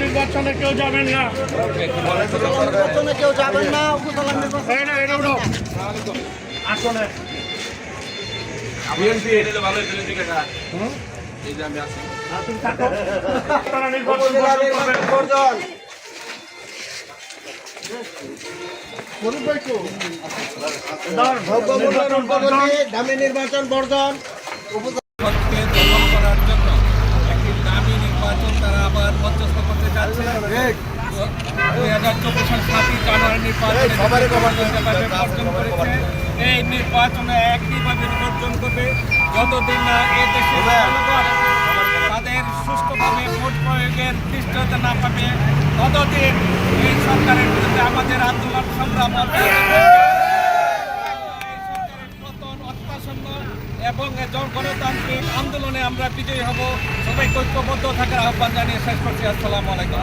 নির্বাচনে কেউ যাবেন না নির্বাচনে কেউ যাবেন না আসলে। তারা নির্বাচন দামি নির্বাচন বর্জন। পক্ষে করার জন্য একটি দামি নির্বাচন তারা আবার মধ্যস্থ করতে যাচ্ছে। দুই হাজার চব্বিশ সাল সাতই জানুয়ারি নির্বাচনে বর্জন করেছে। এই নির্বাচনে একইভাবে বর্জন করবে। যতদিন না এ সুষ্ঠুভাবে ভোট প্রয়োগের নিশ্চয়তা না পাবে, ততদিন এই সরকারের বিরুদ্ধে আমাদের আন্দোলন সংগ্রাম এবং গণতান্ত্রিক আন্দোলনে আমরা বিজয়ী হব। সবাই ঐক্যবদ্ধ থাকার আহ্বান জানিয়ে শেষ করছি। আসসালামু আলাইকুম।